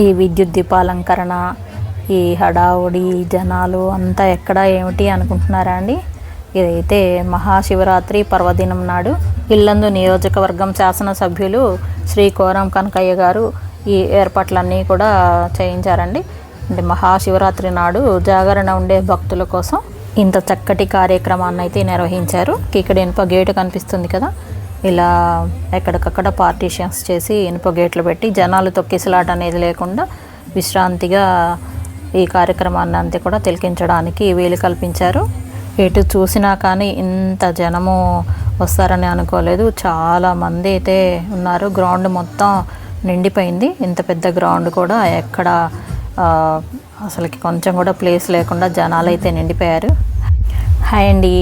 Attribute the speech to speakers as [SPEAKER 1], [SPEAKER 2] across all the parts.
[SPEAKER 1] ఈ విద్యుత్ దీపాలంకరణ ఈ హడావుడి జనాలు అంతా ఎక్కడ ఏమిటి అనుకుంటున్నారా అండి? ఇదైతే మహాశివరాత్రి పర్వదినం నాడు ఇల్లందు నియోజకవర్గం శాసనసభ్యులు శ్రీ కోరం కనకయ్య గారు ఈ ఏర్పాట్లన్నీ కూడా చేయించారండి. అంటే మహాశివరాత్రి నాడు జాగరణ ఉండే భక్తుల కోసం ఇంత చక్కటి కార్యక్రమాన్ని అయితే నిర్వహించారు. ఇక్కడ ఇనుప గేటు కనిపిస్తుంది కదా? ఇలా ఎక్కడికక్కడ పార్టీషన్స్ చేసి ఇనుప గేట్లు పెట్టి జనాలు తొక్కిసలాట అనేది లేకుండా విశ్రాంతిగా ఈ కార్యక్రమాన్ని అంతా కూడా తిలకించడానికి వీలు కల్పించారు. ఎటు చూసినా కానీ ఇంత జనము వస్తారని అనుకోలేదు. చాలా మంది అయితే ఉన్నారు. గ్రౌండ్ మొత్తం నిండిపోయింది. ఇంత పెద్ద గ్రౌండ్ కూడా ఎక్కడ అసలుకి కొంచెం కూడా ప్లేస్ లేకుండా జనాలు అయితే నిండిపోయారు. హాయ్ అండి.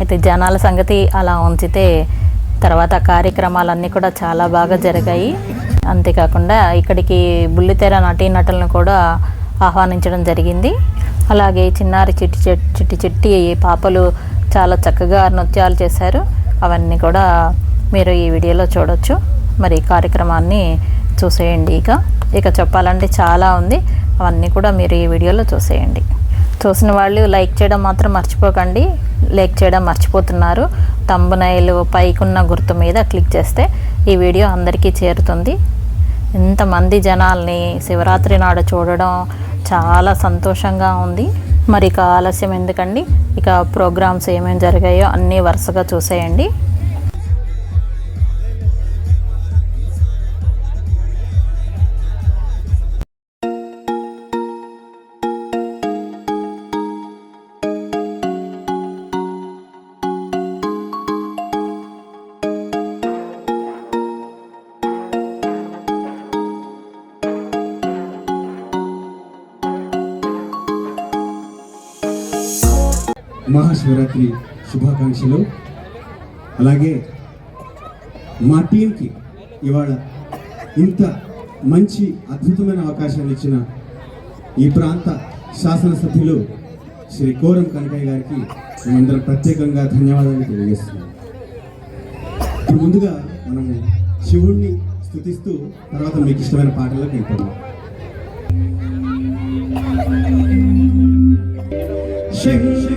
[SPEAKER 1] అయితే జనాల సంగతి అలా ఉంచితే తర్వాత కార్యక్రమాలన్నీ కూడా చాలా బాగా జరిగాయి. అంతేకాకుండా ఇక్కడికి బుల్లితెర నటీనటులను కూడా ఆహ్వానించడం జరిగింది. అలాగే చిన్నారి చిట్టి చిట్టి చిట్టి పాపలు చాలా చక్కగా నృత్యాలు చేశారు. అవన్నీ కూడా మీరు ఈ వీడియోలో చూడొచ్చు. మరి కార్యక్రమాన్ని చూసేయండి ఇక. ఇక చెప్పాలంటే చాలా ఉంది. అవన్నీ కూడా మీరు ఈ వీడియోలో చూసేయండి. చూసిన వాళ్ళు లైక్ చేయడం మాత్రం మర్చిపోకండి. లైక్ చేయడం మర్చిపోతున్నారు. తంబునైలు పైకున్న గుర్తు మీద క్లిక్ చేస్తే ఈ వీడియో అందరికీ చేరుతుంది. ఇంతమంది జనాల్ని శివరాత్రి నాడు చూడడం చాలా సంతోషంగా ఉంది. మరి ఇక ఆలస్యం ఎందుకండి? ఇక ప్రోగ్రామ్స్ ఏమేమి జరిగాయో అన్నీ వరుసగా చూసేయండి.
[SPEAKER 2] మహాశివరాత్రి శుభాకాంక్షలు. అలాగే మా టీంకి ఇవాళ ఇంత మంచి అద్భుతమైన అవకాశాన్ని ఇచ్చిన ఈ ప్రాంత శాసనసభ్యులు శ్రీ కోరం కనకయ్య గారికి మేమందరం ప్రత్యేకంగా ధన్యవాదాలు తెలియజేస్తున్నాం. ఇప్పుడు ముందుగా మనము శివుణ్ణి స్థుతిస్తూ తర్వాత మీకు ఇష్టమైన పాటలకు వెళ్ళిపోదాం శంకరాభరణము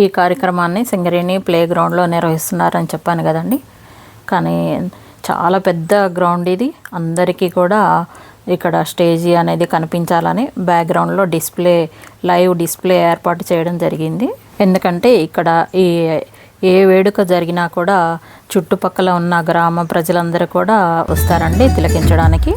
[SPEAKER 1] ఈ కార్యక్రమాన్ని సింగరేణి ప్లే గ్రౌండ్లో నిర్వహిస్తున్నారని చెప్పాను కదండి. కానీ చాలా పెద్ద గ్రౌండ్ ఇది. అందరికీ కూడా ఇక్కడ స్టేజీ అనేది కనిపించాలని బ్యాక్గ్రౌండ్లో డిస్ప్లే లైవ్ డిస్ప్లే ఏర్పాటు చేయడం జరిగింది. ఎందుకంటే ఇక్కడ ఈ ఏ వేడుక జరిగినా కూడా చుట్టుపక్కల ఉన్న గ్రామ ప్రజలందరూ కూడా వస్తారండి తిలకించడానికి.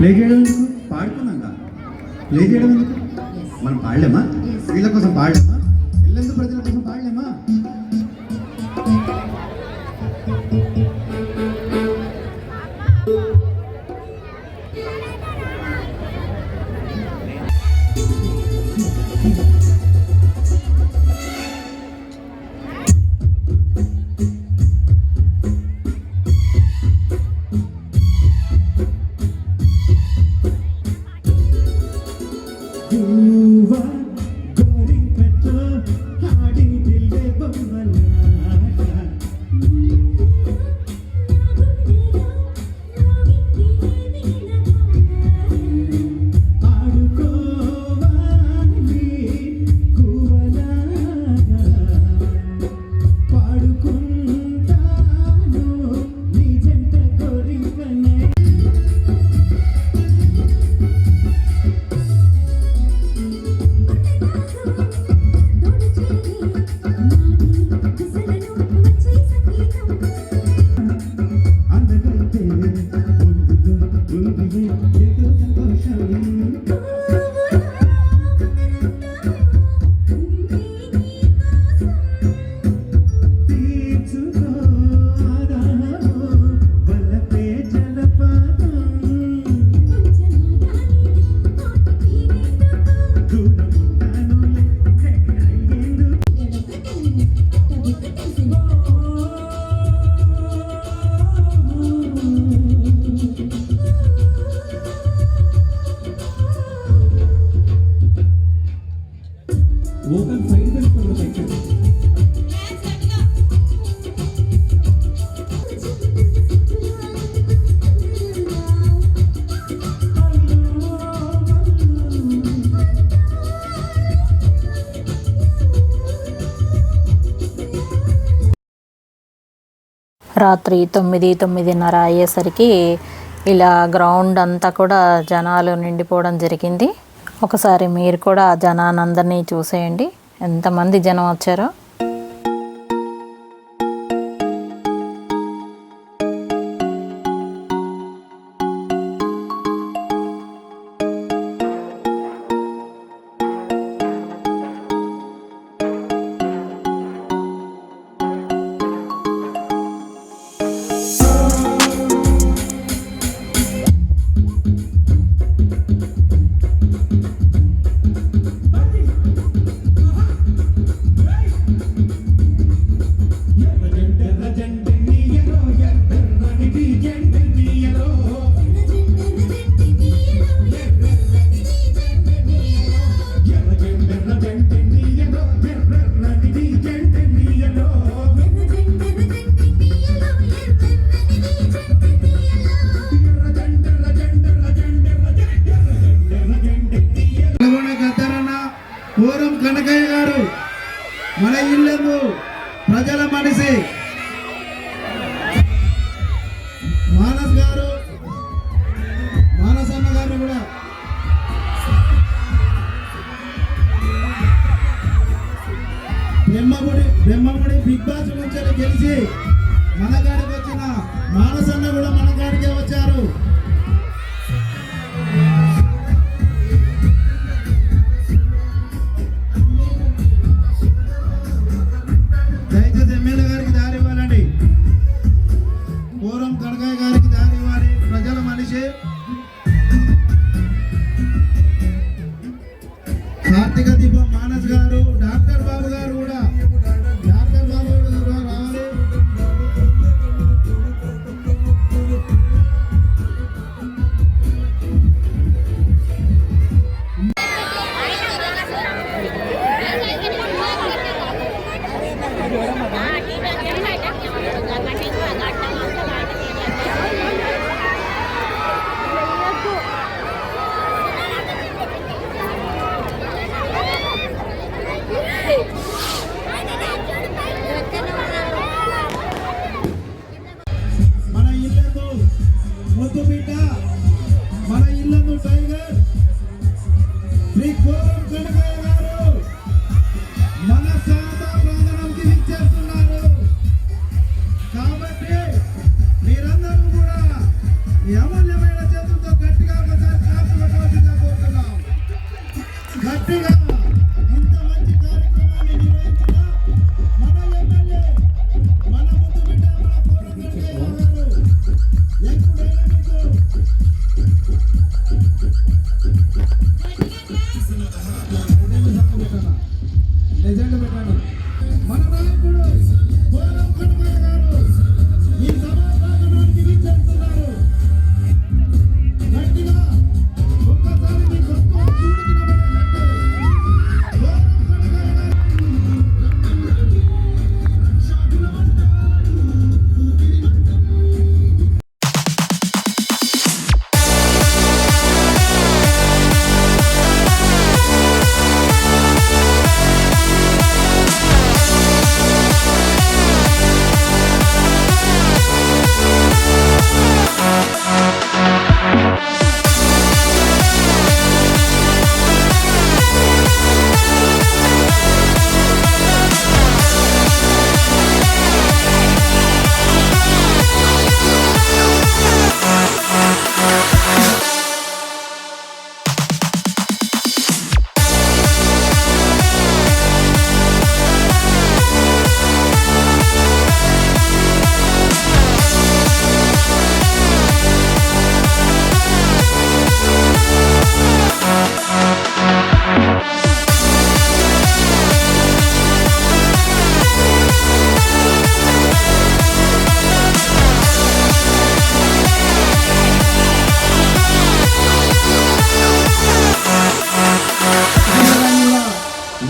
[SPEAKER 2] ప్లే
[SPEAKER 3] చేయడం ఎందుకు? పాడుకున్నాం కదా. ప్లే చేయడం ఎందుకు? మనం పాడలేమా. వీళ్ళ కోసం పాడలేమా?
[SPEAKER 1] రాత్రి తొమ్మిది తొమ్మిదిన్నర అయ్యేసరికి ఇలా గ్రౌండ్ అంతా కూడా జనాలు నిండిపోవడం జరిగింది. ఒకసారి మీరు కూడా ఆ జనానందరినీ చూసేయండి. ఎంతమంది జనం వచ్చారో?
[SPEAKER 4] కనకయ్య గారు మన ఇల్లందు ప్రజల మనిషి. మానస్ గారు మానసమ్మ గారు కూడా. బ్రహ్మముడి బ్రహ్మముడి బిగ్ బాస్ నుంచి గెలిచి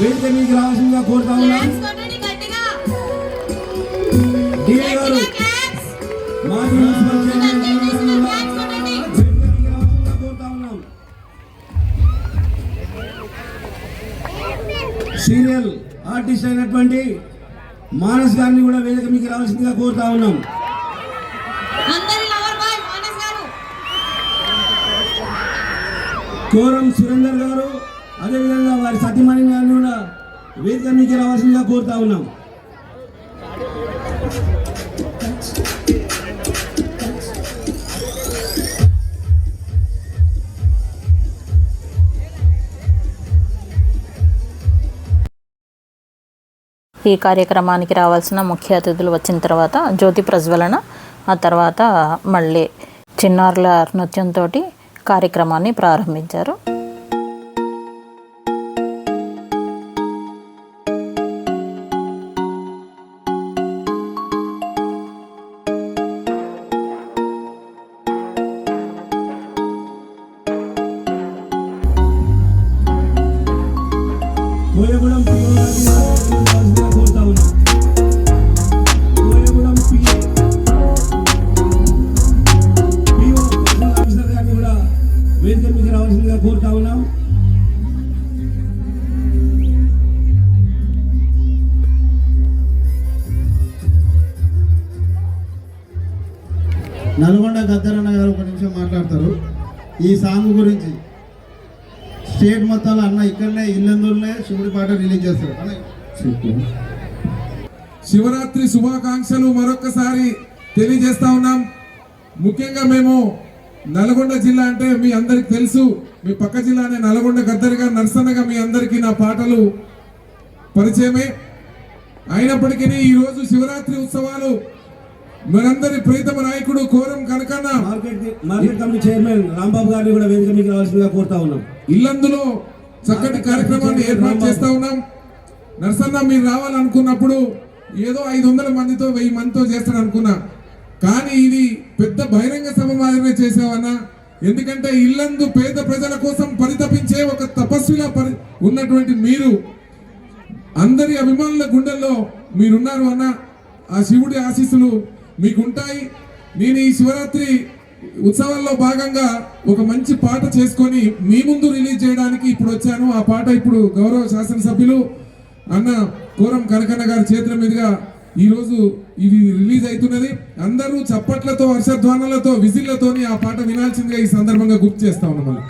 [SPEAKER 4] వేదిక మీకు రావాల్సిందిగా కోరుతా ఉన్నాం. గారు మాజీ మున్సిపల్ చైర్మన్ సీరియల్ ఆర్టిస్ట్ అయినటువంటి మానస్ గారిని కూడా వేదిక మీకు రావాల్సిందిగా కోరుతా ఉన్నాం.
[SPEAKER 2] కోరం సురేందర్ గారు అదేవిధంగా వారి సతీమణి గారిని కూడా వేదిక మీకు రావాల్సిందిగా కోరుతా ఉన్నాం.
[SPEAKER 1] ఈ కార్యక్రమానికి రావాల్సిన ముఖ్య అతిథులు వచ్చిన తర్వాత జ్యోతి ప్రజ్వలన ఆ తర్వాత మళ్ళీ చిన్నారుల నృత్యంతో కార్యక్రమాన్ని ప్రారంభించారు.
[SPEAKER 4] స్టేట్ మొత్తంలో అన్న ఇక్కడనే ఇల్లందూరునే శివుడి పాట రిలీజ్ చేస్తారు.
[SPEAKER 5] శివరాత్రి శుభాకాంక్షలు మరొకసారి తెలియజేస్తా ఉన్నాం. ముఖ్యంగా మేము నల్గొండ జిల్లా అంటే మీ అందరికి తెలుసు. మీ పక్క జిల్లానే నల్గొండ గద్దరిగా నరసన్నగా మీ అందరికీ నా పాటలు పరిచయమే. అయినప్పటికీ ఈరోజు శివరాత్రి ఉత్సవాలు మనందరి ప్రీతమ నాయకుడు Koram Kanakanna.
[SPEAKER 2] Market market committee chairman Rambabu గారిని కూడా వేదిక మీకు రావాల్సిందిగా కోరుతా ఉన్నాం.
[SPEAKER 5] ఇల్లందులో చక్కటి కార్యక్రమాన్ని ఏర్పాటు చేస్తా ఉన్నాం. నరసన్న మీరు రావాలనుకున్నప్పుడు ఏదో ఐదు వందల మందితో వెయ్యి మందితో చేస్తాను అనుకున్నా. కానీ ఇది పెద్ద బహిరంగ సభ మాదిరిగా చేసావన్నా ఎందుకంటే ఇల్లందు పేద ప్రజల కోసం పరితపించే ఒక తపస్విలా పరి ఉన్నటువంటి మీరు. అందరి అభిమానుల గుండెల్లో మీరున్నారు అన్న. ఆ శివుడి ఆశీస్సులు మీకుంటాయి. నేను ఈ శివరాత్రి ఉత్సవాల్లో భాగంగా ఒక మంచి పాట చేసుకొని మీ ముందు రిలీజ్ చేయడానికి ఇప్పుడు వచ్చాను. ఆ పాట ఇప్పుడు గౌరవ శాసనసభ్యులు అన్న కోరం కనకన్న గారి చేతుల మీదుగా ఈరోజు ఇది రిలీజ్ అవుతున్నది. అందరూ చప్పట్లతో హర్షధ్వానాలతో విజిల్లతోని ఆ పాట వినాల్సిందిగా ఈ సందర్భంగా గుర్తు చేస్తా ఉన్నాం మనం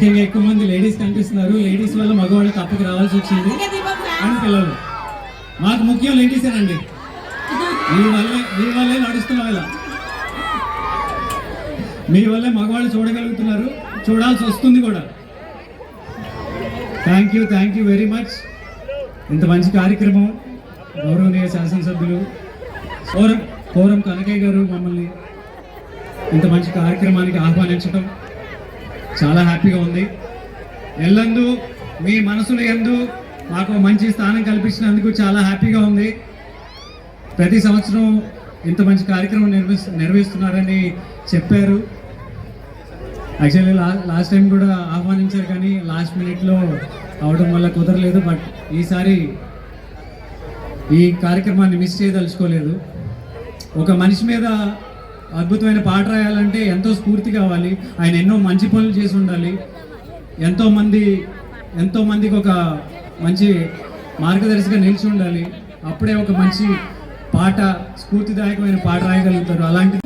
[SPEAKER 6] ముఖ్యంగా ఎక్కువ మంది లేడీస్ కనిపిస్తున్నారు. లేడీస్ వల్ల మగవాళ్ళు తప్పక రావాల్సి వచ్చింది. అండ్ పిల్లలు. మాకు ముఖ్యం లేడీసేనండి మీ వల్లే మీ వల్లే నడుస్తున్నాం ఇలా. మీ వల్లే మగవాళ్ళు చూడగలుగుతున్నారు. చూడాల్సి వస్తుంది కూడా. Thank you thank you very much ఇంత మంచి కార్యక్రమం. గౌరవనీయ శాసనసభ్యులు కోరం కోరం కనకయ్య గారు మమ్మల్ని ఇంత మంచి కార్యక్రమానికి ఆహ్వానించడం చాలా హ్యాపీగా ఉంది. ఎల్లందు మీ మనసులు ఎందు మాకు మంచి స్థానం కల్పించినందుకు చాలా హ్యాపీగా ఉంది. ప్రతి సంవత్సరం ఇంత మంచి కార్యక్రమం నిర్వహి నిర్వహిస్తున్నారని చెప్పారు. యాక్చువల్లీ లా లాస్ట్ టైం కూడా ఆహ్వానించారు కానీ లాస్ట్ మినిట్లో అవడం వల్ల కుదరలేదు. బట్ ఈసారి ఈ కార్యక్రమాన్ని మిస్ చేయదలుచుకోలేదు. ఒక మనిషి మీద అద్భుతమైన పాట రాయాలంటే ఎంతో స్ఫూర్తి కావాలి. ఆయన ఎన్నో మంచి పనులు చేసి ఉండాలి. ఎంతోమంది ఎంతోమందికి ఒక మంచి మార్గదర్శిగా నిలిచి ఉండాలి. అప్పుడే ఒక మంచి పాట స్ఫూర్తిదాయకమైన పాట రాయగలుగుతారు. అలాంటి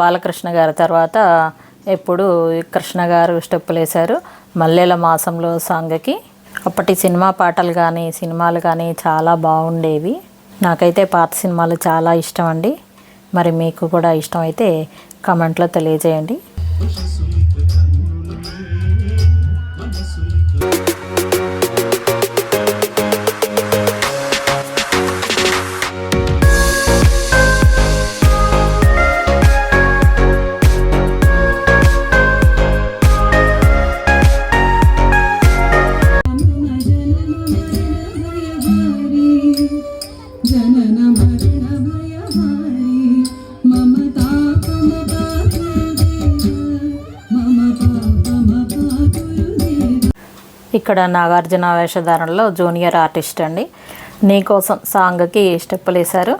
[SPEAKER 7] బాలకృష్ణ గారి తర్వాత ఎప్పుడు కృష్ణ గారు స్టెప్పులు వేశారు మల్లెల మాసంలో సాంగ్కి అప్పటి సినిమా పాటలు కానీ సినిమాలు కానీ చాలా బాగుండేవి. నాకైతే పాత సినిమాలు చాలా ఇష్టం అండి. మరి మీకు కూడా ఇష్టం అయితే కమెంట్లో తెలియజేయండి. ఇక్కడ నాగార్జున వేషధారణలో జూనియర్ ఆర్టిస్ట్ అండి. నీకోసం సాంగ్కి స్టెప్పులు వేశారు.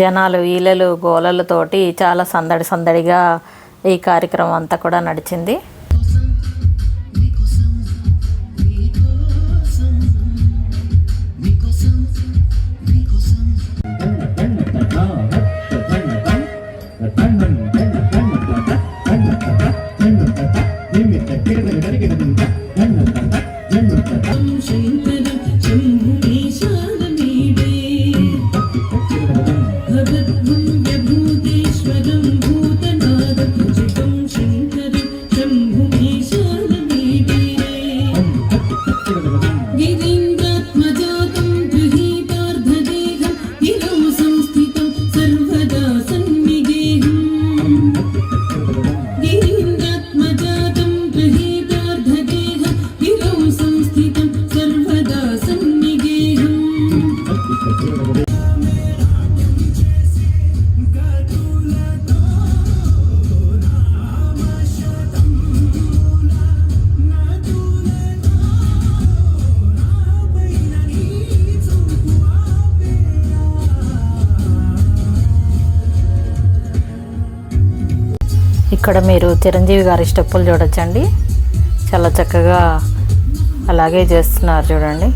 [SPEAKER 7] జనాలు ఈలలు గోలలతోటి చాలా సందడి సందడిగా ఈ కార్యక్రమం అంతా కూడా నడిచింది. ఇక్కడ మీరు చిరంజీవి గారి స్టెప్పులు చూడొచ్చండి. చాలా చక్కగా అలాగే చేస్తున్నారు చూడండి.